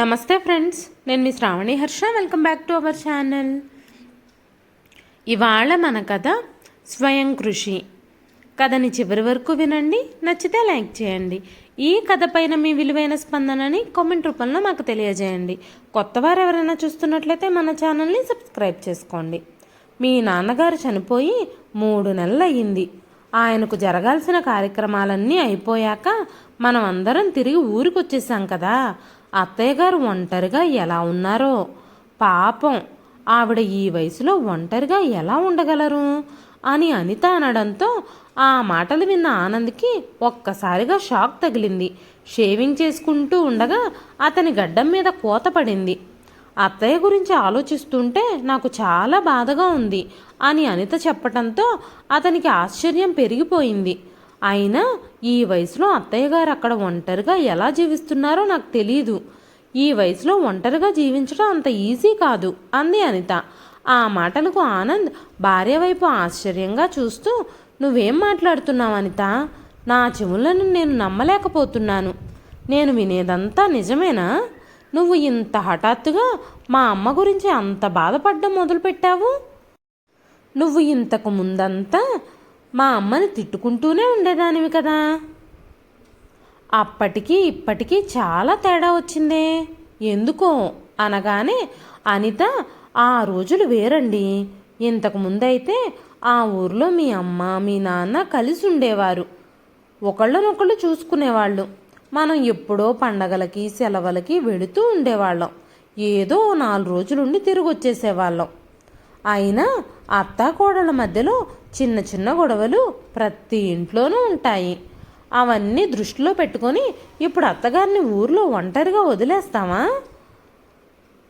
నమస్తే ఫ్రెండ్స్ నేను మీ Shravani Harsha. Welcome back to our channel ఇవాళ మన కథ స్వయం కృషి. కథని చివరి వరకు వినండి నచ్చితే లైక్ చేయండి. ఈ కథ పైన మీ విలువైన స్పందనని కామెంట్ రూపంలో మాకు తెలియజేయండి. కొత్తవారు ఎవరైనా చూస్తున్నట్లయితే మన ఛానల్ని సబ్స్క్రైబ్ చేసుకోండి. మీ నాన్నగారు చనిపోయి మూడు నెలలు అయ్యింది ఆయనకు జరగాల్సిన కార్యక్రమాలన్నీ అయిపోయాక మనం అందరం తిరిగి ఊరికి వచ్చేసాం కదా. అత్తయ్య గారు ఒంటరిగా ఎలా ఉన్నారో? పాపం. ఆవిడ ఈ వయసులో ఒంటరిగా ఎలా ఉండగలరు? అని అనిత అనడంతో ఆ మాటలు విన్న ఆనంద్కి ఒక్కసారిగా షాక్ తగిలింది. షేవింగ్ చేసుకుంటూ ఉండగా అతని గడ్డం మీద కోత పడింది. అత్తయ్య గురించి ఆలోచిస్తుంటే నాకు చాలా బాధగా ఉంది అని అనిత చెప్పటంతో అతనికి ఆశ్చర్యం పెరిగిపోయింది. అయినా ఈ వయసులో అత్తయ్య గారు అక్కడ ఒంటరిగా ఎలా జీవిస్తున్నారో నాకు తెలియదు ఈ వయసులో ఒంటరిగా జీవించడం అంత ఈజీ కాదు అంది అనిత. ఆ మాటలకు ఆనంద్ భార్య వైపు ఆశ్చర్యంగా చూస్తూ నువ్వేం మాట్లాడుతున్నావు అనిత? నా చెవులను నేను నమ్మలేకపోతున్నాను. నేను వినేదంతా నిజమేనా? నువ్వు ఇంత హఠాత్తుగా మా అమ్మ గురించి అంత బాధపడడం మొదలుపెట్టావు? నువ్వు ఇంతకు ముందంతా మా అమ్మని తిట్టుకుంటూనే ఉండేదానివి కదా. అప్పటికి ఇప్పటికీ చాలా తేడా వచ్చిందే. ఎందుకో అనగానే అనిత ఆ రోజులు వేరండి. ఇంతకుముందైతే ఆ ఊర్లో మీ అమ్మ మీ నాన్న కలిసి ఉండేవారు. ఒకళ్ళనొకళ్ళు చూసుకునేవాళ్ళు. మనం ఎప్పుడో పండగలకి సెలవులకి వెళుతూ ఉండేవాళ్ళం. ఏదో నాలుగు రోజులుండి తిరిగి వచ్చేసేవాళ్ళం అయినా అత్తాకోడళ్ళ మధ్యలో చిన్న చిన్న గొడవలు ప్రతి ఇంట్లోనూ ఉంటాయి. అవన్నీ దృష్టిలో పెట్టుకొని ఇప్పుడు అత్తగారిని ఊర్లో ఒంటరిగా వదిలేస్తావా?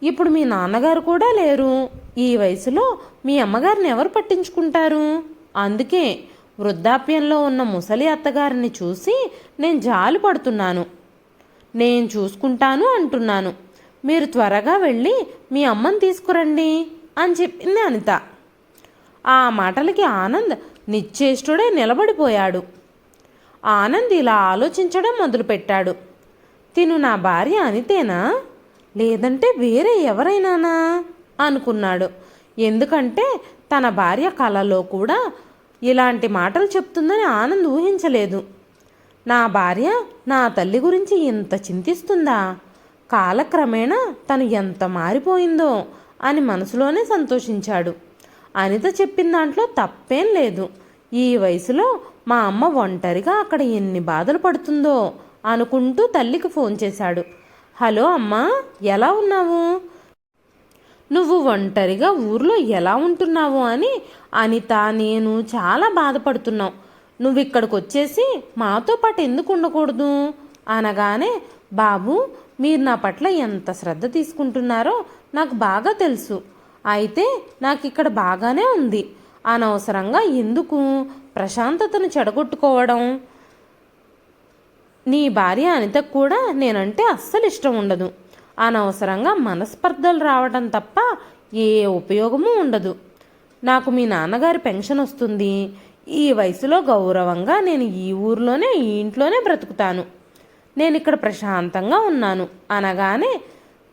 ఇప్పుడు మీ నాన్నగారు కూడా లేరు. ఈ వయసులో మీ అమ్మగారిని ఎవరు పట్టించుకుంటారు? అందుకే వృద్ధాప్యంలో ఉన్న ముసలి అత్తగారిని చూసి నేను జాలి పడుతున్నాను. నేను చూసుకుంటాను అంటున్నాను. మీరు త్వరగా వెళ్ళి మీ అమ్మని తీసుకురండి. అని చెప్పింది అనిత. ఆ మాటలకి ఆనంద్ నిశ్చేష్టుడే నిలబడిపోయాడు. ఆనంద్ ఇలా ఆలోచించడం మొదలుపెట్టాడు. తిను నా భార్య అనితేనా? లేదంటే వేరే ఎవరైనానా? అనుకున్నాడు. ఎందుకంటే తన భార్య కలలో కూడా ఇలాంటి మాటలు చెప్తుందని ఆనంద్ ఊహించలేదు. నా భార్య నా తల్లి గురించి ఇంత చింతిస్తుందా? కాలక్రమేణా తను ఎంత మారిపోయిందో అని మనసులోనే సంతోషించాడు. అనిత చెప్పిన దాంట్లో తప్పేం లేదు. ఈ వయసులో మా అమ్మ ఒంటరిగా అక్కడ ఎన్ని బాధలు పడుతుందో అనుకుంటూ తల్లికి ఫోన్ చేశాడు. హలో అమ్మా ఎలా ఉన్నావు? నువ్వు ఒంటరిగా ఊర్లో ఎలా ఉంటున్నావు అని అనిత నేను చాలా బాధపడుతున్నావు నువ్వు ఇక్కడికి వచ్చేసి మాతో పాటు ఎందుకు ఉండకూడదు? అనగానే బాబు మీరు నా పట్ల ఎంత శ్రద్ధ తీసుకుంటున్నారో నాకు బాగా తెలుసు. అయితే నాకు ఇక్కడ బాగానే ఉంది. అనవసరంగా ఎందుకు ప్రశాంతతను చెడగొట్టుకోవడం? నీ భార్య అనితకు కూడా నేనంటే అస్సలు ఇష్టం ఉండదు. అనవసరంగా మనస్పర్ధలు రావడం తప్ప ఏ ఉపయోగము ఉండదు. నాకు మీ నాన్నగారి పెన్షన్ వస్తుంది. ఈ వయసులో గౌరవంగా నేను ఈ ఊర్లోనే ఈ ఇంట్లోనే బ్రతుకుతాను. నేను ఇక్కడ ప్రశాంతంగా ఉన్నాను. అనగానే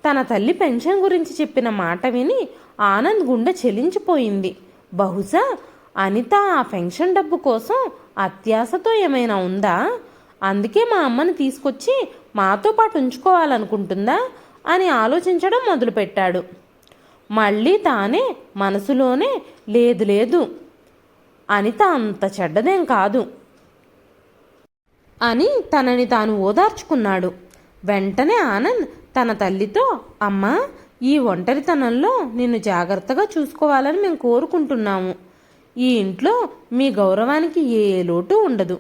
తన తల్లి పెన్షన్ గురించి చెప్పిన మాట విని ఆనంద్ గుండె చెలించిపోయింది. బహుశా అనిత ఆ పెన్షన్ డబ్బు కోసం అత్యాశతో ఏమైనా ఉందా? అందుకే మా అమ్మని తీసుకొచ్చి మాతో పాటు ఉంచుకోవాలనుకుంటుందా? అని ఆలోచించడం మొదలుపెట్టాడు. మళ్ళీ తానే మనసులోనే లేదు లేదు అనిత అంత చెడ్డదేం కాదు. అని తనని తాను ఓదార్చుకున్నాడు. వెంటనే ఆనంద్ తన తల్లితో అమ్మా ఈ ఒంటరితనంలో నిన్ను జాగ్రత్తగా చూసుకోవాలని మేము కోరుకుంటున్నాము. ఈ ఇంట్లో మీ గౌరవానికి ఏ లోటు ఉండదు.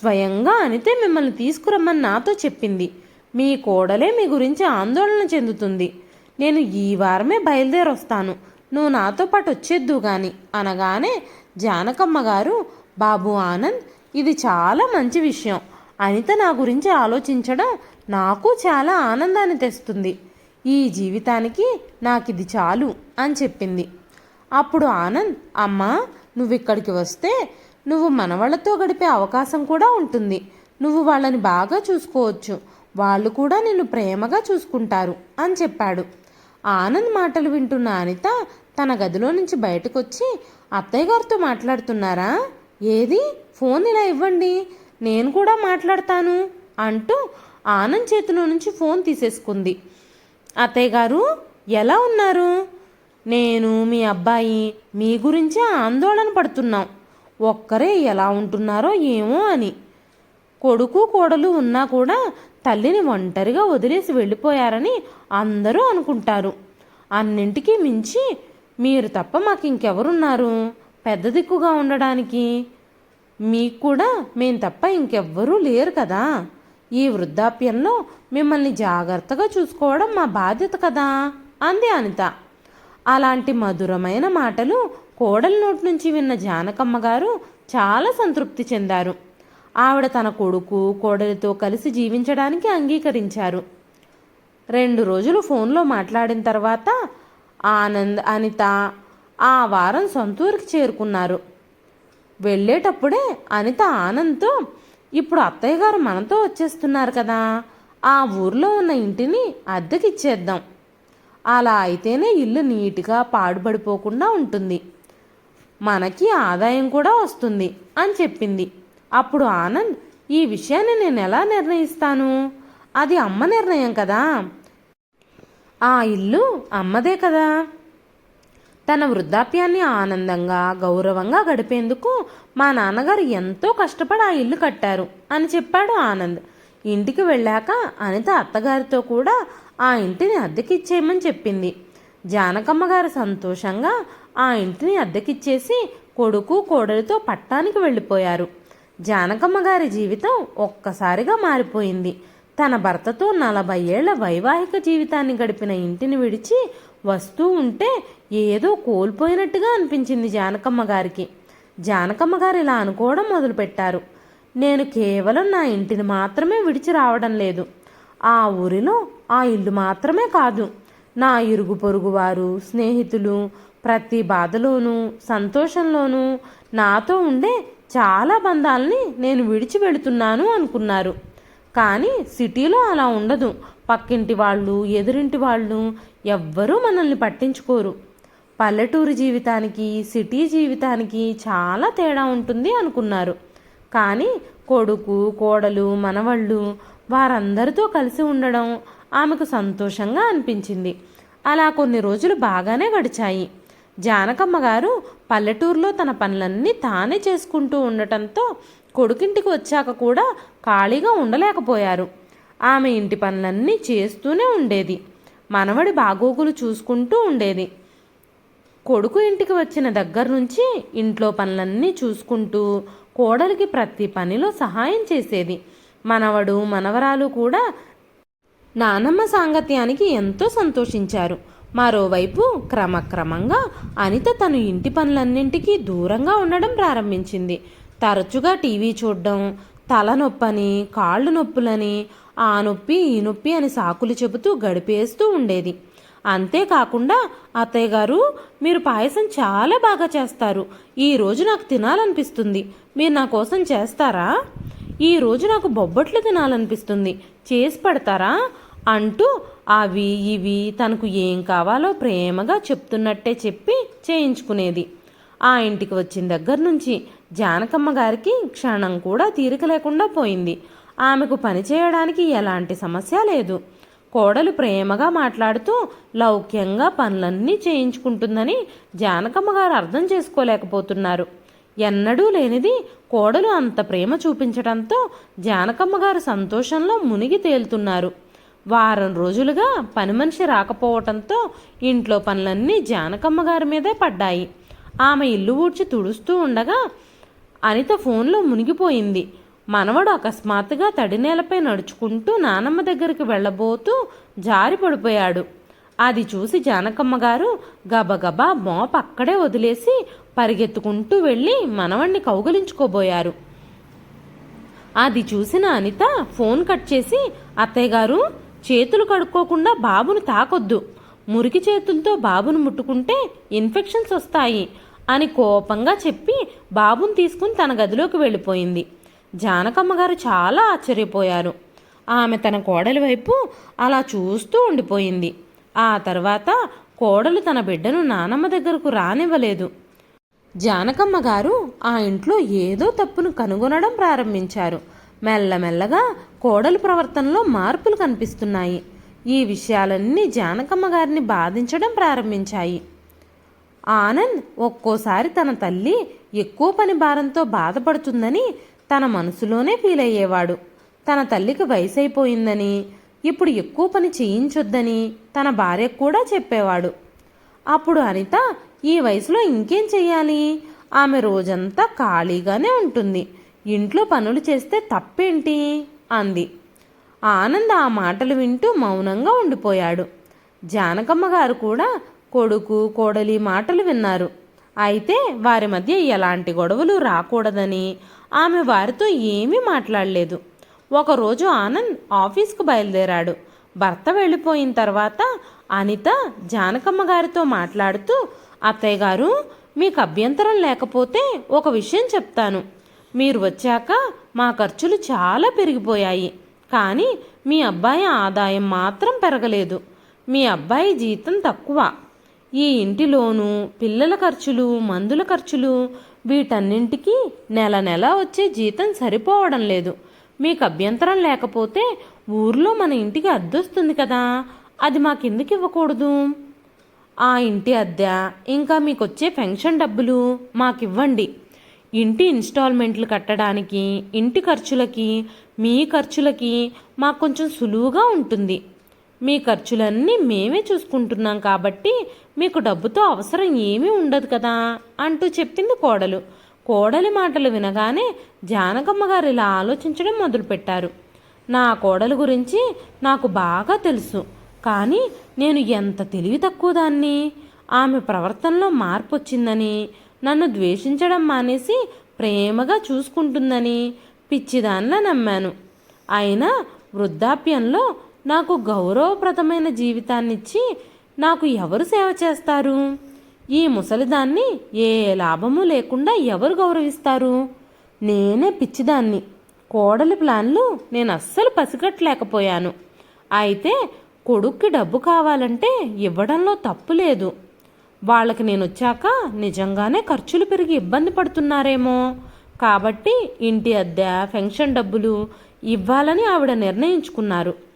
స్వయంగా అనితే మిమ్మల్ని తీసుకురమ్మని నాతో చెప్పింది. మీ కోడలే మీ గురించి ఆందోళన చెందుతుంది. నేను ఈ వారమే బయలుదేరొస్తాను. నువ్వు నాతో పాటు వచ్చేద్దు గాని. అనగానే జానకమ్మ గారు బాబు ఆనంద్ ఇది చాలా మంచి విషయం. అనిత నా గురించి ఆలోచించడం నాకు చాలా ఆనందాన్ని తెస్తుంది. ఈ జీవితానికి నాకు ఇది చాలు అని చెప్పింది. అప్పుడు ఆనంద్ అమ్మా నువ్వు ఇక్కడికి వస్తే నువ్వు మనవాళ్ళతో గడిపే అవకాశం కూడా ఉంటుంది. నువ్వు వాళ్ళని బాగా చూసుకోవచ్చు. వాళ్ళు కూడా నిన్ను ప్రేమగా చూసుకుంటారు అని చెప్పాడు. ఆనంద్ మాటలు వింటున్న అనిత తన గదిలో నుంచి బయటకొచ్చి అత్తయ్య గారితో మాట్లాడుతున్నారా? ఏది? ఫోన్ ఇలా ఇవ్వండి. నేను కూడా మాట్లాడతాను అంటూ ఆనంద్ చేతిలో నుంచి ఫోన్ తీసేసుకుంది. అత్తయ్య గారు ఎలా ఉన్నారు? నేను మీ అబ్బాయి మీ గురించే ఆందోళన పడుతున్నాం. ఒక్కరే ఎలా ఉంటున్నారో ఏమో అని. కొడుకు కోడలు ఉన్నా కూడా తల్లిని ఒంటరిగా వదిలేసి వెళ్ళిపోయారని అందరూ అనుకుంటారు. అన్నింటికీ మించి మీరు తప్ప మాకు ఇంకెవరున్నారు పెద్ద దిక్కుగా ఉండడానికి మీకు కూడా మేం తప్ప ఇంకెవ్వరూ లేరు కదా. ఈ వృద్ధాప్యంలో మిమ్మల్ని జాగ్రత్తగా చూసుకోవడం మా బాధ్యత కదా అంది అనిత. అలాంటి మధురమైన మాటలు కోడలి నోటి నుంచి విన్న జానకమ్మ గారు చాలా సంతృప్తి చెందారు. ఆవిడ తన కొడుకు కోడలితో కలిసి జీవించడానికి అంగీకరించారు. రెండు రోజులు ఫోన్లో మాట్లాడిన తర్వాత ఆనంద్ అనిత ఆ వారం సొంతూరుకి చేరుకున్నారు. వెళ్ళేటప్పుడే అనిత ఆనంద్తో ఇప్పుడు అత్తయ్య గారు మనతో వచ్చేస్తున్నారు కదా ఆ ఊర్లో ఉన్న ఇంటిని అద్దెకిచ్చేద్దాం. అలా అయితేనే ఇల్లు నీట్గా పాడుపడిపోకుండా ఉంటుంది. మనకి ఆదాయం కూడా వస్తుంది అని చెప్పింది. అప్పుడు ఆనంద్ ఈ విషయాన్ని నేను ఎలా నిర్ణయిస్తాను? అది అమ్మ నిర్ణయం కదా. ఆ ఇల్లు అమ్మదే కదా. తన వృద్ధాప్యాన్ని ఆనందంగా గౌరవంగా గడిపేందుకు మా నాన్నగారు ఎంతో కష్టపడి ఆ ఇల్లు కట్టారు అని చెప్పాడు ఆనంద్. ఇంటికి వెళ్ళాక అనిత అత్తగారితో కూడా ఆ ఇంటిని అద్దెకిచ్చేయమని చెప్పింది. జానకమ్మ గారు సంతోషంగా ఆ ఇంటిని అద్దెకిచ్చేసి కొడుకు కోడలితో పట్టానికి వెళ్ళిపోయారు. జానకమ్మ గారి జీవితం ఒక్కసారిగా మారిపోయింది. తన భర్తతో నలభై ఏళ్ళ వైవాహిక జీవితాన్ని గడిపిన ఇంటిని విడిచి వస్తూ ఉంటే ఏదో కోల్పోయినట్టుగా అనిపించింది జానకమ్మ గారికి. జానకమ్మ గారు ఇలా అనుకోవడం మొదలుపెట్టారు. నేను కేవలం నా ఇంటిని మాత్రమే విడిచి రావడం లేదు. ఆ ఊరిలో ఆ ఇల్లు మాత్రమే కాదు. నా ఇరుగు పొరుగు వారు స్నేహితులు ప్రతి బాధలోనూ సంతోషంలోనూ నాతో ఉండే చాలా బంధాలని నేను విడిచి వెళుతున్నాను అనుకున్నారు. కానీ సిటీలో అలా ఉండదు. పక్కింటి వాళ్ళు ఎదురింటి వాళ్ళు ఎవ్వరూ మనల్ని పట్టించుకోరు. పల్లెటూరు జీవితానికి సిటీ జీవితానికి చాలా తేడా ఉంటుంది అనుకున్నారు. కానీ కొడుకు కోడలు మనవళ్ళు వారందరితో కలిసి ఉండడం ఆమెకు సంతోషంగా అనిపించింది. అలా కొన్ని రోజులు బాగానే గడిచాయి. జానకమ్మ గారు పల్లెటూరులో తన పనులన్నీ తానే చేసుకుంటూ ఉండటంతో కొడుకింటికి వచ్చాక కూడా ఖాళీగా ఉండలేకపోయారు. ఆమె ఇంటి పనులన్నీ చేస్తూనే ఉండేది. మనవడి బాగోగులు చూసుకుంటూ ఉండేది. కొడుకు ఇంటికి వచ్చిన దగ్గర నుంచి ఇంట్లో పనులన్నీ చూసుకుంటూ కోడలికి ప్రతి పనిలో సహాయం చేసేది. మనవడు మనవరాలు కూడా నానమ్మ సాంగత్యానికి ఎంతో సంతోషించారు. మరోవైపు క్రమక్రమంగా అనిత తను ఇంటి పనులన్నింటికీ దూరంగా ఉండడం ప్రారంభించింది. తరచుగా టీవీ చూడడం తలనొప్పని కాళ్ళు నొప్పులని ఆ నొప్పి ఈ నొప్పి అని సాకులు చెబుతూ గడిపేస్తూ ఉండేది. అంతేకాకుండా అత్తయ్య గారు మీరు పాయసం చాలా బాగా చేస్తారు. ఈరోజు నాకు తినాలనిపిస్తుంది. మీరు నా కోసం చేస్తారా? ఈరోజు నాకు బొబ్బట్లు తినాలనిపిస్తుంది. చేసి పెడతారా? అంటూ అవి ఇవి తనకు ఏం కావాలో ప్రేమగా చెప్తున్నట్టే చెప్పి చేయించుకునేది. ఆ ఇంటికి వచ్చిన దగ్గర నుంచి జానకమ్మ గారికి క్షణం కూడా తీరిక లేకుండా పోయింది. ఆమెకు పని చేయడానికి ఎలాంటి సమస్య లేదు. కోడలు ప్రేమగా మాట్లాడుతూ లౌక్యంగా పనులన్నీ చేయించుకుంటుందని జానకమ్మ గారు అర్థం చేసుకోలేకపోతున్నారు. ఎన్నడూ లేనిది కోడలు అంత ప్రేమ చూపించడంతో జానకమ్మ గారు సంతోషంలో మునిగి తేలుతున్నారు. వారం రోజులుగా పని మనిషి రాకపోవటంతో ఇంట్లో పనులన్నీ జానకమ్మ గారి మీదే పడ్డాయి. ఆమె ఇల్లు ఊడ్చి తుడుస్తూ ఉండగా అనిత ఫోన్లో మునిగిపోయింది. మనవడు అకస్మాత్తుగా తడి నేలపై నడుచుకుంటూ నానమ్మ దగ్గరికి వెళ్ళబోతూ జారి పడిపోయాడు. అది చూసి జానకమ్మ గారు గబగబా మోప అక్కడే వదిలేసి పరిగెత్తుకుంటూ వెళ్ళి మనవణ్ణి కౌగలించుకోబోయారు. అది చూసిన అనిత ఫోన్ కట్ చేసి అత్తయ్య గారు చేతులు కడుక్కోకుండా బాబును తాకొద్దు. మురికి చేతులతో బాబును ముట్టుకుంటే ఇన్ఫెక్షన్స్ వస్తాయి అని కోపంగా చెప్పి బాబును తీసుకుని తన గదిలోకి వెళ్ళిపోయింది. జానకమ్మ గారు చాలా ఆశ్చర్యపోయారు. ఆమె తన కోడలి వైపు అలా చూస్తూ ఉండిపోయింది. ఆ తర్వాత కోడలు తన బిడ్డను నానమ్మ దగ్గరకు రానివ్వలేదు. జానకమ్మ గారు ఆ ఇంట్లో ఏదో తప్పును కనుగొనడం ప్రారంభించారు. మెల్లమెల్లగా కోడలు ప్రవర్తనలో మార్పులు కనిపిస్తున్నాయి. ఈ విషయాలన్నీ జానకమ్మ గారిని బాధించడం ప్రారంభించాయి. ఆనంద్ ఒక్కోసారి తన తల్లి ఎక్కువ పని భారంతో బాధపడుతుందని తన మనసులోనే ఫీల్ అయ్యేవాడు తన తల్లికి వయసు అయిపోయిందని ఇప్పుడు ఎక్కువ పని చేయించొద్దని తన భార్యకు కూడా చెప్పేవాడు. అప్పుడు అనిత ఈ వయసులో ఇంకేం చెయ్యాలి? ఆమె రోజంతా ఖాళీగానే ఉంటుంది. ఇంట్లో పనులు చేస్తే తప్పేంటి? అంది. ఆనంద్ ఆ మాటలు వింటూ మౌనంగా ఉండిపోయాడు. జానకమ్మ గారు కూడా కొడుకు కోడలి మాటలు విన్నారు. అయితే వారి మధ్య ఎలాంటి గొడవలు రాకూడదని ఆమె వారితో ఏమీ మాట్లాడలేదు. ఒకరోజు ఆనంద్ ఆఫీస్కు బయలుదేరాడు. భర్త వెళ్ళిపోయిన తర్వాత అనిత జానకమ్మ గారితో మాట్లాడుతూ అత్తయ్య గారు మీకు అభ్యంతరం లేకపోతే ఒక విషయం చెప్తాను. మీరు వచ్చాక మా ఖర్చులు చాలా పెరిగిపోయాయి. కానీ మీ అబ్బాయి ఆదాయం మాత్రం పెరగలేదు. మీ అబ్బాయి జీతం తక్కువ. ఈ ఇంటిలోనూ పిల్లల ఖర్చులు మందుల ఖర్చులు వీటన్నింటికి నెల నెల వచ్చే జీతం సరిపోవడం లేదు. మీకు అభ్యంతరం లేకపోతే ఊర్లో మన ఇంటికి అద్దొస్తుంది కదా. అది మాకెందుకు ఇవ్వకూడదు? ఆ ఇంటి అద్దె ఇంకా మీకు వచ్చే పెన్షన్ డబ్బులు మాకివ్వండి. ఇంటి ఇన్స్టాల్మెంట్లు కట్టడానికి ఇంటి ఖర్చులకి మీ ఖర్చులకి మాకు కొంచెం సులువుగా ఉంటుంది. మీ ఖర్చులన్నీ మేమే చూసుకుంటున్నాం కాబట్టి మీకు డబ్బుతో అవసరం ఏమీ ఉండదు కదా అంటూ చెప్పింది కోడలు. కోడలి మాటలు వినగానే జానకమ్మ గారు ఇలా ఆలోచించడం మొదలుపెట్టారు. నా కోడలు గురించి నాకు బాగా తెలుసు కానీ నేను ఎంత తెలివి తక్కువ దాన్ని? ఆమె ప్రవర్తనలో మార్పు వచ్చిందని నన్ను ద్వేషించడం మానేసి ప్రేమగా చూసుకుంటుందని పిచ్చిదాన్లా నమ్మాను. అయినా వృద్ధాప్యంలో నాకు గౌరవప్రదమైన జీవితాన్నిచ్చి నాకు ఎవరు సేవ చేస్తారు? ఈ ముసలిదాన్ని ఏ లాభము లేకుండా ఎవరు గౌరవిస్తారు? నేనే పిచ్చిదాన్ని. కోడలి ప్లాన్లు నేను అస్సలు పసిగట్టలేకపోయాను. అయితే కొడుక్కి డబ్బు కావాలంటే ఇవ్వడంలో తప్పు లేదు. వాళ్ళకి నేను వచ్చాక నిజంగానే ఖర్చులు పెరిగి ఇబ్బంది పడుతున్నారేమో. కాబట్టి ఇంటి అద్దె పెన్షన్ డబ్బులు ఇవ్వాలని ఆవిడ నిర్ణయించుకున్నారు.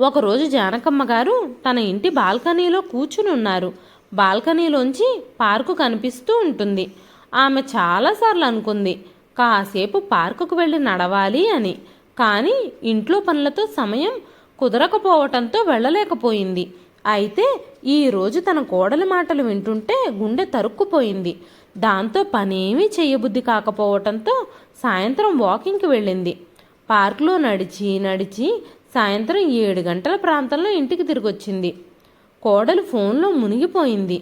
ఒకరోజు జానకమ్మ గారు తన ఇంటి బాల్కనీలో కూర్చుని ఉన్నారు. బాల్కనీలోంచి పార్కు కనిపిస్తూ ఉంటుంది. ఆమె చాలాసార్లు అనుకుంది కాసేపు పార్కుకు వెళ్ళి నడవాలి అని. కానీ ఇంట్లో పనులతో సమయం కుదరకపోవటంతో వెళ్ళలేకపోయింది. అయితే ఈరోజు తన కోడల మాటలు వింటుంటే గుండె తరుక్కుపోయింది. దాంతో పనేమీ చేయబుద్ధి కాకపోవటంతో సాయంత్రం వాకింగ్కి వెళ్ళింది. పార్కులో నడిచి నడిచి సాయంత్రం ఏడు గంటల ప్రాంతంలో ఇంటికి తిరిగొచ్చింది. కోడలు ఫోన్లో మునిగిపోయింది.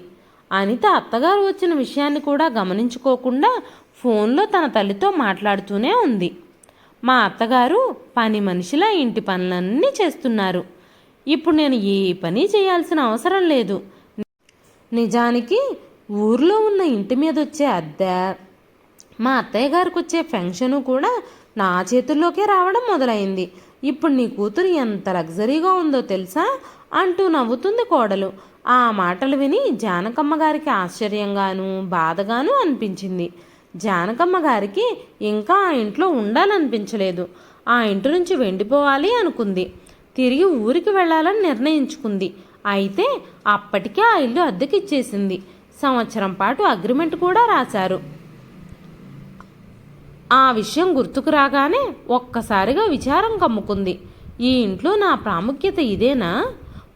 అనిత అత్తగారు వచ్చిన విషయాన్ని కూడా గమనించుకోకుండా ఫోన్లో తన తల్లితో మాట్లాడుతూనే ఉంది. మా అత్తగారు పని మనిషిలా ఇంటి పనులన్నీ చేస్తున్నారు. ఇప్పుడు నేను ఏ పని చేయాల్సిన అవసరం లేదు. నిజానికి ఊర్లో ఉన్న ఇంటి మీద వచ్చే అద్దె మా అత్తయ్య గారికి వచ్చే ఫెన్షను కూడా నా చేతుల్లోకే రావడం మొదలైంది. ఇప్పుడు నీ కూతురు ఎంత లగ్జరీగా ఉందో తెలుసా? అంటూ నవ్వుతుంది కోడలు. ఆ మాటలు విని జానకమ్మ గారికి ఆశ్చర్యంగాను బాధగాను అనిపించింది. జానకమ్మ గారికి ఇంకా ఆ ఇంట్లో ఉండాలనిపించలేదు. ఆ ఇంటి నుంచి వెండిపోవాలి అనుకుంది. తిరిగి ఊరికి వెళ్ళాలని నిర్ణయించుకుంది. అయితే అప్పటికే ఆ ఇల్లు అద్దెకిచ్చేసింది. సంవత్సరం పాటు అగ్రిమెంట్ కూడా రాశారు. ఆ విషయం గుర్తుకు రాగానే ఒక్కసారిగా విచారం కమ్ముకుంది. ఈ ఇంట్లో నా ప్రాముఖ్యత ఇదేనా?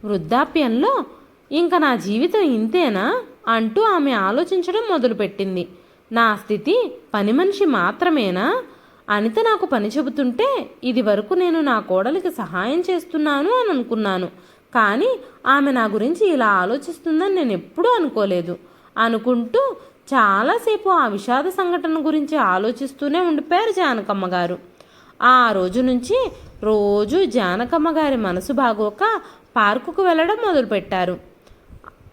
వృద్ధాప్యంలో ఇంకా నా జీవితం ఇంతేనా? అంటూ ఆమె ఆలోచించడం మొదలుపెట్టింది. నా స్థితి పని మనిషి మాత్రమేనా? అనిత నాకు పని చెబుతుంటే ఇది వరకు నేను నా కోడలికి సహాయం చేస్తున్నాను అని అనుకున్నాను. కానీ ఆమె నా గురించి ఇలా ఆలోచిస్తుందని నేను ఎప్పుడూ అనుకోలేదు. అనుకుంటూ చాలాసేపు ఆ విషాద సంఘటన గురించి ఆలోచిస్తూనే ఉండిపోయారు జానకమ్మ గారు. ఆ రోజు నుంచి రోజు జానకమ్మ గారి మనసు బాగోక పార్కుకు వెళ్ళడం మొదలుపెట్టారు.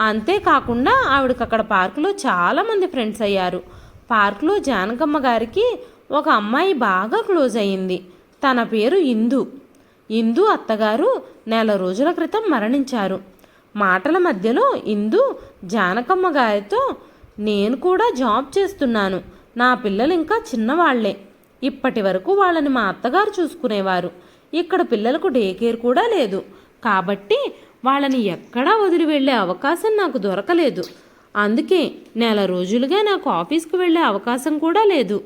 అంతేకాకుండా ఆవిడకి అక్కడ పార్కులో చాలామంది ఫ్రెండ్స్ అయ్యారు. పార్కులో జానకమ్మ గారికి ఒక అమ్మాయి బాగా క్లోజ్ అయ్యింది. తన పేరు ఇందు. ఇందు అత్తగారు నెల రోజుల క్రితం మరణించారు. మాటల మధ్యలో ఇందు జానకమ్మ గారితో నేను కూడా జాబ్ చేస్తున్నాను. నా పిల్లలు ఇంకా చిన్నవాళ్ళే. ఇప్పటి వరకు వాళ్ళని మా అత్తగారు చూసుకునేవారు. ఇక్కడ పిల్లలకు డే కేర్ కూడా లేదు. కాబట్టి వాళ్ళని ఎక్కడా వదిలి వెళ్ళే అవకాశం నాకు దొరకలేదు. అందుకే నెల రోజులుగా నాకు ఆఫీస్కి వెళ్ళే అవకాశం కూడా లేదు.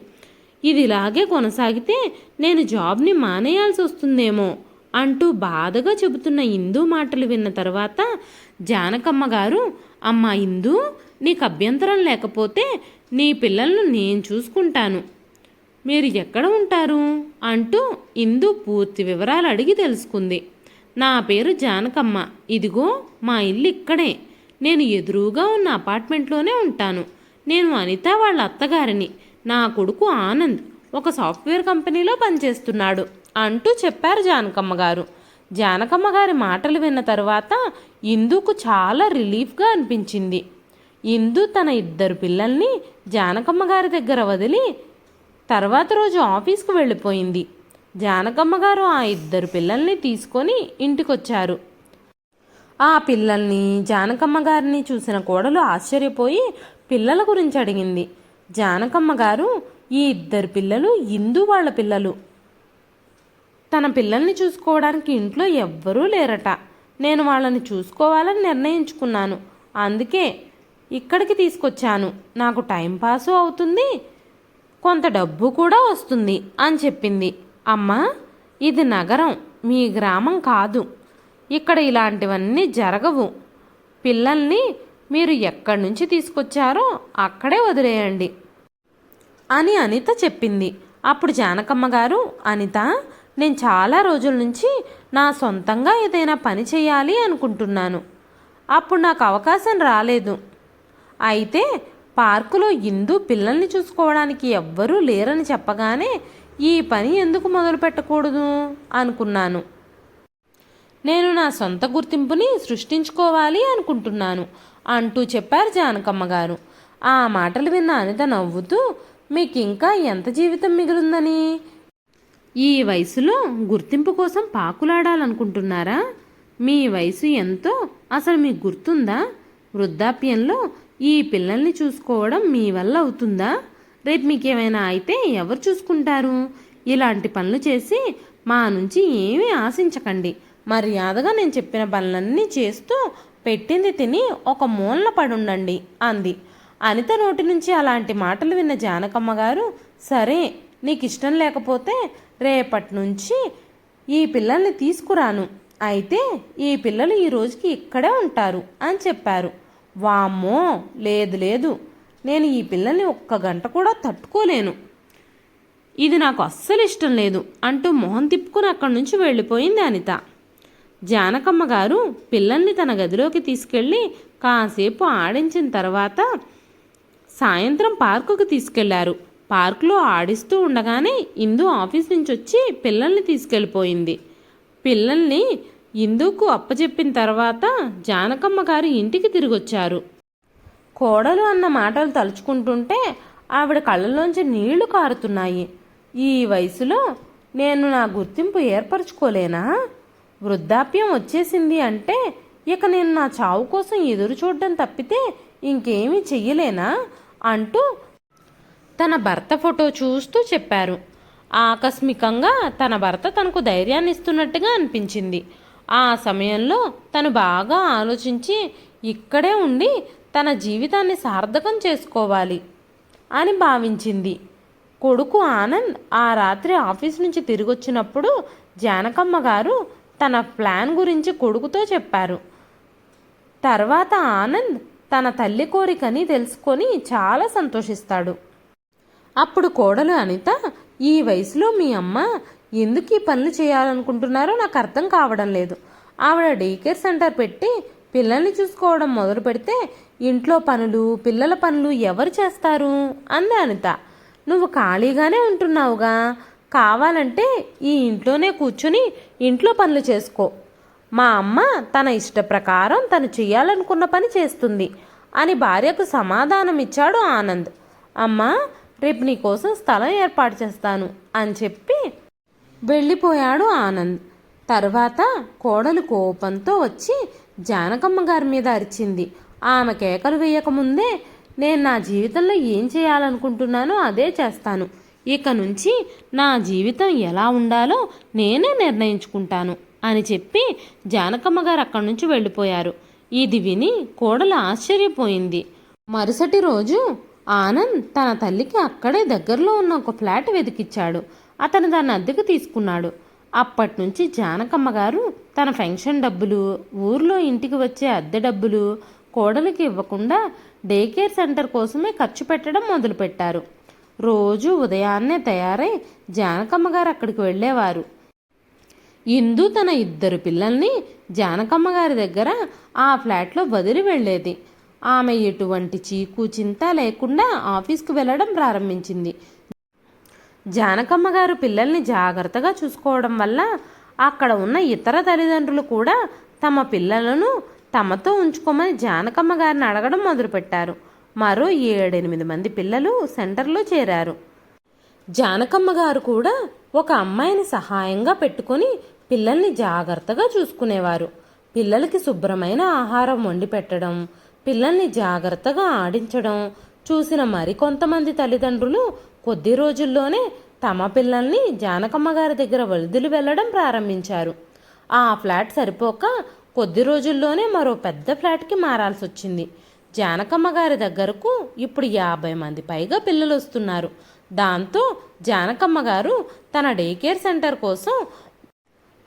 ఇది ఇలాగే కొనసాగితే నేను జాబ్ని మానేయాల్సి వస్తుందేమో అంటూ బాధగా చెబుతున్న ఇందు మాటలు విన్న తర్వాత జానకమ్మ గారు అమ్మ ఇందు నీకు అభ్యంతరం లేకపోతే నీ పిల్లలను నేను చూసుకుంటాను. మీరు ఎక్కడ ఉంటారు? అంటూ ఇందు పూర్తి వివరాలు అడిగి తెలుసుకుంది. నా పేరు జానకమ్మ. ఇదిగో మా ఇల్లు ఇక్కడే. నేను ఎదురుగా ఉన్న అపార్ట్మెంట్లోనే ఉంటాను. నేను అనిత వాళ్ళ అత్తగారిని. నా కొడుకు ఆనంద్ ఒక సాఫ్ట్వేర్ కంపెనీలో పనిచేస్తున్నాడు అంటూ చెప్పారు జానకమ్మ గారు. జానకమ్మ గారి మాటలు విన్న తర్వాత ఇందుకు చాలా రిలీఫ్గా అనిపించింది. ఇందు తన ఇద్దరు పిల్లల్ని జానకమ్మ గారి దగ్గర వదిలి తర్వాత రోజు ఆఫీస్కు వెళ్ళిపోయింది. జానకమ్మ గారు ఆ ఇద్దరు పిల్లల్ని తీసుకొని ఇంటికొచ్చారు. ఆ పిల్లల్ని జానకమ్మ గారిని చూసిన కోడలు ఆశ్చర్యపోయి పిల్లల గురించి అడిగింది. జానకమ్మ గారు ఈ ఇద్దరు పిల్లలు ఇందు వాళ్ళ పిల్లలు. తన పిల్లల్ని చూసుకోవడానికి ఇంట్లో ఎవ్వరూ లేరట. నేను వాళ్ళని చూసుకోవాలని నిర్ణయించుకున్నాను. అందుకే ఇక్కడికి తీసుకొచ్చాను. నాకు టైం పాసు అవుతుంది. కొంత డబ్బు కూడా వస్తుంది అని చెప్పింది. అమ్మా ఇది నగరం. మీ గ్రామం కాదు. ఇక్కడ ఇలాంటివన్నీ జరగవు. పిల్లల్ని మీరు ఎక్కడి నుంచి తీసుకొచ్చారో అక్కడే వదిలేయండి అని అనిత చెప్పింది. అప్పుడు జానకమ్మ గారు అనిత నేను చాలా రోజుల నుంచి నా సొంతంగా ఏదైనా పని చేయాలి అనుకుంటున్నాను. అప్పుడు నాకు అవకాశం రాలేదు. అయితే పార్కులో ఇందు పిల్లల్ని చూసుకోవడానికి ఎవ్వరూ లేరని చెప్పగానే ఈ పని ఎందుకు మొదలు పెట్టకూడదు అనుకున్నాను. నేను నా సొంత గుర్తింపుని సృష్టించుకోవాలి అనుకుంటున్నాను అంటూ చెప్పారు జానకమ్మ గారు. ఆ మాటలు విన్న అనిత నవ్వుతూ మీకు ఇంకా ఎంత జీవితం మిగిలిందని? ఈ వయసులో గుర్తింపు కోసం పాకులాడాలనుకుంటున్నారా? మీ వయసు ఎంతో అసలు మీకు గుర్తుందా? వృద్ధాప్యంలో ఈ పిల్లల్ని చూసుకోవడం మీ వల్ల అవుతుందా? రేపు మీకేమైనా అయితే ఎవరు చూసుకుంటారు? ఇలాంటి పనులు చేసి మా నుంచి ఏమీ ఆశించకండి. మర్యాదగా నేను చెప్పిన పనులన్నీ చేస్తూ పెట్టింది తిని ఒక మూలన పడుండండి అంది. అనిత నోటి నుంచి అలాంటి మాటలు విన్న జానకమ్మ గారు సరే నీకు ఇష్టం లేకపోతే రేపటి నుంచి ఈ పిల్లల్ని తీసుకురాను. అయితే ఈ పిల్లలు ఈ రోజుకి ఇక్కడే ఉంటారు అని చెప్పారు. వామ్మో లేదు లేదు. నేను ఈ పిల్లల్ని ఒక్క గంట కూడా తట్టుకోలేను. ఇది నాకు అస్సలు ఇష్టం లేదు అంటూ మొహం తిప్పుకుని అక్కడి నుంచి వెళ్ళిపోయింది అనిత. జానకమ్మ గారు పిల్లల్ని తన గదిలోకి తీసుకెళ్ళి కాసేపు ఆడించిన తర్వాత సాయంత్రం పార్కుకు తీసుకెళ్ళారు. పార్కులో ఆడిస్తూ ఉండగానే ఇందు ఆఫీస్ నుంచి వచ్చి పిల్లల్ని తీసుకెళ్ళిపోయింది. పిల్లల్ని ఇందుకు అప్పచెప్పిన తర్వాత జానకమ్మ గారు ఇంటికి తిరిగొచ్చారు. కోడలు అన్న మాటలు తలుచుకుంటుంటే ఆవిడ కళ్ళలోంచి నీళ్ళు కారుతున్నాయి. ఈ వయసులో నేను నా గుర్తింపు ఏర్పరచుకోలేనా? వృద్ధాప్యం వచ్చేసింది అంటే ఇక నేను నా చావు కోసం ఎదురు చూడడం తప్పితే ఇంకేమీ చెయ్యలేనా? అంటూ తన భర్త ఫోటో చూస్తూ చెప్పారు. ఆకస్మికంగా తన భర్త తనకు ధైర్యాన్ని ఇస్తున్నట్టుగా అనిపించింది. ఆ సమయంలో తను బాగా ఆలోచించి ఇక్కడే ఉండి తన జీవితాన్ని సార్థకం చేసుకోవాలి అని భావించింది. కొడుకు ఆనంద్ ఆ రాత్రి ఆఫీస్ నుంచి తిరిగొచ్చినప్పుడు జానకమ్మ గారు తన ప్లాన్ గురించి కొడుకుతో చెప్పారు. తర్వాత ఆనంద్ తన తల్లి కోరికని తెలుసుకొని చాలా సంతోషిస్తాడు. అప్పుడు కోడలు అనిత ఈ వయసులో మీ అమ్మ ఎందుకు ఈ పనులు చేయాలనుకుంటున్నారో నాకు అర్థం కావడం లేదు. ఆవిడ డే కేర్ సెంటర్ పెట్టి పిల్లల్ని చూసుకోవడం మొదలు పెడితే ఇంట్లో పనులు పిల్లల పనులు ఎవరు చేస్తారు? అంది అనిత. నువ్వు ఖాళీగానే ఉంటున్నావుగా. కావాలంటే ఈ ఇంట్లోనే కూర్చుని ఇంట్లో పనులు చేసుకో. మా అమ్మ తన ఇష్ట ప్రకారం తను చేయాలనుకున్న పని చేస్తుంది అని భార్యకు సమాధానం ఇచ్చాడు ఆనంద్. అమ్మా రేపు నీకోసం స్థలం ఏర్పాటు చేస్తాను అని చెప్పి వెళ్ళిపోయాడు ఆనంద్. తర్వాత కోడలు కోపంతో వచ్చి జానకమ్మ గారి మీద అరిచింది. ఆమె కేకలు వేయకముందే నేను నా జీవితంలో ఏం చేయాలనుకుంటున్నానో అదే చేస్తాను. ఇక నుంచి నా జీవితం ఎలా ఉండాలో నేనే నిర్ణయించుకుంటాను అని చెప్పి జానకమ్మ గారు అక్కడి నుంచి వెళ్ళిపోయారు. ఇది విని కోడలు ఆశ్చర్యపోయింది. మరుసటి రోజు ఆనంద్ తన తల్లికి అక్కడే దగ్గరలో ఉన్న ఒక ఫ్లాట్ వెతికిచ్చాడు. అతను దాన్ని అద్దెకు తీసుకున్నాడు. అప్పటి నుంచి జానకమ్మ గారు తన పెన్షన్ డబ్బులు ఊర్లో ఇంటికి వచ్చే అద్దె డబ్బులు కోడలికి ఇవ్వకుండా డే కేర్ సెంటర్ కోసమే ఖర్చు పెట్టడం మొదలుపెట్టారు. రోజు ఉదయాన్నే తయారై జానకమ్మ గారు అక్కడికి వెళ్ళేవారు. ఇందు తన ఇద్దరు పిల్లల్ని జానకమ్మ గారి దగ్గర ఆ ఫ్లాట్లో వదిలి వెళ్ళేది. ఆమె ఎటువంటి చీకు చింత లేకుండా ఆఫీస్కి వెళ్ళడం ప్రారంభించింది. జానకమ్మ గారు పిల్లల్ని జాగ్రత్తగా చూసుకోవడం వల్ల అక్కడ ఉన్న ఇతర తల్లిదండ్రులు కూడా తమ పిల్లలను తమతో ఉంచుకోమని జానకమ్మ గారిని అడగడం మొదలుపెట్టారు. మరో ఏడెనిమిది మంది పిల్లలు సెంటర్లో చేరారు. జానకమ్మ గారు కూడా ఒక అమ్మాయిని సహాయంగా పెట్టుకొని పిల్లల్ని జాగ్రత్తగా చూసుకునేవారు. పిల్లలకి శుభ్రమైన ఆహారం వండి పెట్టడం పిల్లల్ని జాగ్రత్తగా ఆడించడం చూసిన మరికొంతమంది తల్లిదండ్రులు కొద్ది రోజుల్లోనే తమ పిల్లల్ని జానకమ్మ గారి దగ్గర వదిలి వెళ్ళడం ప్రారంభించారు. ఆ ఫ్లాట్ సరిపోక కొద్ది రోజుల్లోనే మరో పెద్ద ఫ్లాట్కి మారాల్సి వచ్చింది జానకమ్మ గారి దగ్గరకు ఇప్పుడు యాభై మంది పైగా పిల్లలు వస్తున్నారు. దాంతో జానకమ్మ గారు తన డే కేర్ సెంటర్ కోసం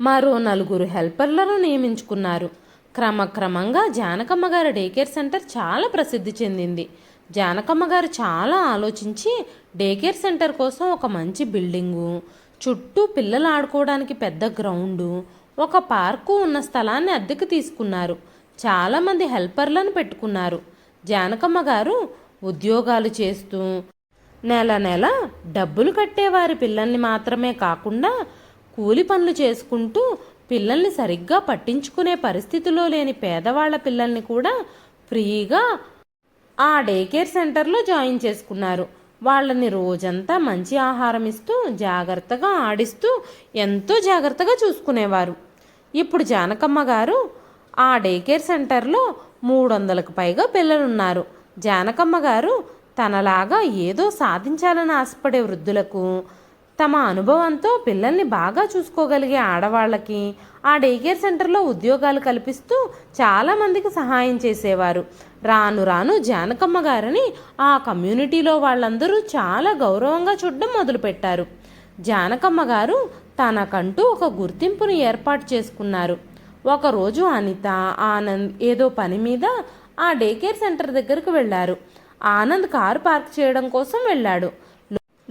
మరో నలుగురు హెల్పర్లను నియమించుకున్నారు. క్రమక్రమంగా జానకమ్మ గారి డే కేర్ సెంటర్ చాలా ప్రసిద్ధి చెందింది. జానకమ్మ గారు చాలా ఆలోచించి డే కేర్ సెంటర్ కోసం ఒక మంచి బిల్డింగు చుట్టూ పిల్లలు ఆడుకోవడానికి పెద్ద గ్రౌండు ఒక పార్కు ఉన్న స్థలాన్ని అద్దెకు తీసుకున్నారు. చాలామంది హెల్పర్లను పెట్టుకున్నారు. జానకమ్మ గారు ఉద్యోగాలు చేస్తూ నెల నెల డబ్బులు కట్టేవారి పిల్లల్ని మాత్రమే కాకుండా కూలి పనులు చేసుకుంటూ పిల్లల్ని సరిగ్గా పట్టించుకునే పరిస్థితిలో లేని పేదవాళ్ళ పిల్లల్ని కూడా ఫ్రీగా ఆ డే కేర్ సెంటర్లో జాయిన్ చేసుకున్నారు. వాళ్ళని రోజంతా మంచి ఆహారం ఇస్తూ జాగ్రత్తగా ఆడిస్తూ ఎంతో జాగ్రత్తగా చూసుకునేవారు. ఇప్పుడు జానకమ్మ గారు ఆ డే కేర్ సెంటర్లో మూడు వందలకు పైగా పిల్లలున్నారు. జానకమ్మ గారు తనలాగా ఏదో సాధించాలని ఆశపడే వృద్ధులకు తమ అనుభవంతో పిల్లల్ని బాగా చూసుకోగలిగే ఆడవాళ్ళకి ఆ డే కేర్ సెంటర్లో ఉద్యోగాలు కల్పిస్తూ చాలామందికి సహాయం చేసేవారు. రాను రాను జానకమ్మ గారిని ఆ కమ్యూనిటీలో వాళ్ళందరూ చాలా గౌరవంగా చూడడం మొదలుపెట్టారు. జానకమ్మ గారు తనకంటూ ఒక గుర్తింపును ఏర్పాటు చేసుకున్నారు. ఒకరోజు అనిత ఆనంద్ ఏదో పని మీద ఆ డే కేర్ సెంటర్ దగ్గరకు వెళ్ళారు ఆనంద్ కారు పార్క్ చేయడం కోసం వెళ్ళాడు.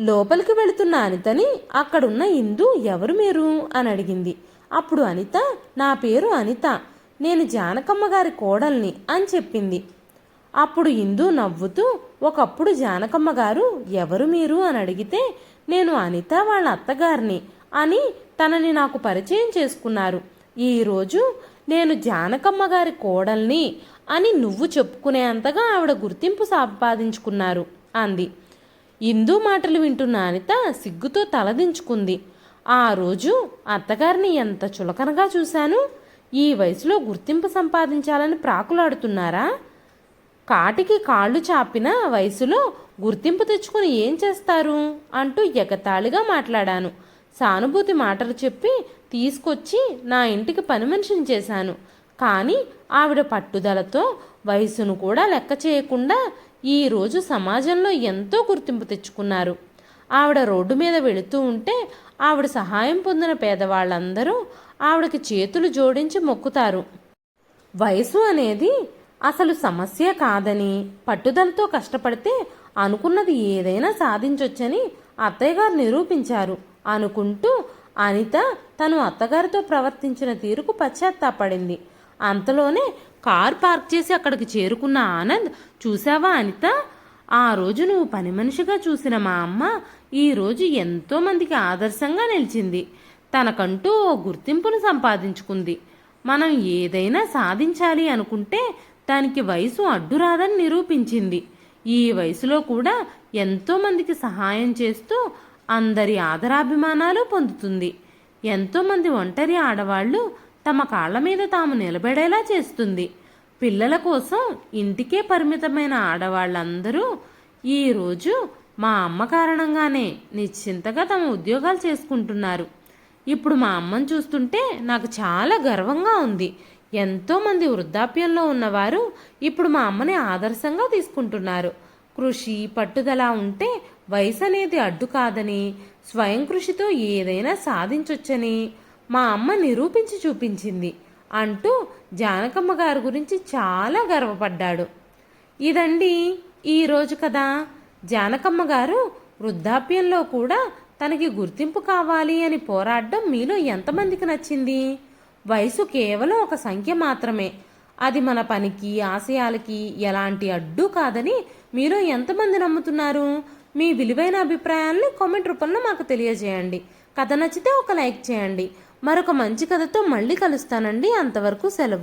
లోపలికి వెళుతున్న అనితని అక్కడున్న ఇందు ఎవరు మీరు అని అడిగింది. అప్పుడు అనిత నా పేరు అనిత. నేను జానకమ్మ గారి కోడల్ని అని చెప్పింది. అప్పుడు ఇందు నవ్వుతూ ఒకప్పుడు జానకమ్మ గారు ఎవరు మీరు? అని అడిగితే నేను అనిత వాళ్ళ అత్తగారిని అని తనని నాకు పరిచయం చేసుకున్నారు. ఈరోజు నేను జానకమ్మ గారి కోడల్ని అని నువ్వు చెప్పుకునేంతగా ఆవిడ గుర్తింపు సంపాదించుకున్నారు అంది. ఇందు మాటలు వింటున్న అనిత సిగ్గుతో తలదించుకుంది. ఆ రోజు అత్తగారిని ఎంత చులకనగా చూశాను. ఈ వయసులో గుర్తింపు సంపాదించాలని ప్రాకులాడుతున్నారా? కాటికి కాళ్ళు చాపిన వయసులో గుర్తింపు తెచ్చుకుని ఏం చేస్తారు? అంటూ ఎగతాళిగా మాట్లాడాను. సానుభూతి మాటలు చెప్పి తీసుకొచ్చి నా ఇంటికి పని మనిషిని చేశాను. కానీ ఆవిడ పట్టుదలతో వయసును కూడా లెక్క చేయకుండా ఈరోజు సమాజంలో ఎంతో గుర్తింపు తెచ్చుకున్నారు. ఆవిడ రోడ్డు మీద వెళుతూ ఉంటే ఆవిడ సహాయం పొందిన పేదవాళ్ళందరూ ఆవిడకి చేతులు జోడించి మొక్కుతారు. వయసు అనేది అసలు సమస్య కాదని పట్టుదలతో కష్టపడితే అనుకున్నది ఏదైనా సాధించొచ్చని అత్తయ్య గారు నిరూపించారు. అనుకుంటూ అనిత తను అత్తగారితో ప్రవర్తించిన తీరుకు పశ్చాత్తాపడింది. అంతలోనే కార్ పార్క్ చేసి అక్కడికి చేరుకున్న ఆనంద్ చూసావా అనిత? ఆ రోజు నువ్వు పని మనిషిగా చూసిన మా అమ్మ ఈ రోజు ఎంతో మందికి ఆదర్శంగా నిలిచింది. తనకంటూ ఓ గుర్తింపును సంపాదించుకుంది. మనం ఏదైనా సాధించాలి అనుకుంటే దానికి వయసు అడ్డురాదని నిరూపించింది. ఈ వయసులో కూడా ఎంతోమందికి సహాయం చేస్తూ అందరి ఆదరాభిమానాలు పొందుతుంది. ఎంతోమంది ఒంటరి ఆడవాళ్ళు తమ కాళ్ళ మీద తాము నిలబడేలా చేస్తుంది. పిల్లల కోసం ఇంటికే పరిమితమైన ఆడవాళ్ళందరూ ఈరోజు మా అమ్మ కారణంగానే నిశ్చింతగా తమ ఉద్యోగాలు చేసుకుంటున్నారు. ఇప్పుడు మా అమ్మని చూస్తుంటే నాకు చాలా గర్వంగా ఉంది. ఎంతోమంది వృద్ధాప్యంలో ఉన్నవారు ఇప్పుడు మా అమ్మని ఆదర్శంగా తీసుకుంటున్నారు. కృషి పట్టుదల ఉంటే వయసు అనేది అడ్డు కాదని స్వయం కృషితో ఏదైనా సాధించొచ్చని మా అమ్మ నిరూపించి చూపించింది అంటూ జానకమ్మ గారి గురించి చాలా గర్వపడ్డాడు. ఇదండి ఈరోజు కదా జానకమ్మ గారు వృద్ధాప్యంలో కూడా తనకి గుర్తింపు కావాలి అని పోరాడడం మీలో ఎంతమందికి నచ్చింది? వయసు కేవలం ఒక సంఖ్య మాత్రమే. అది మన పనికి ఆశయాలకి ఎలాంటి అడ్డు కాదని మీలో ఎంతమంది నమ్ముతున్నారు? మీ విలువైన అభిప్రాయాల్ని కామెంట్ రూపంలో మాకు తెలియజేయండి. కథ నచ్చితే ఒక లైక్ చేయండి. మరొక మంచి కథతో మళ్ళీ కలుస్తానండి. అంతవరకు సెలవు.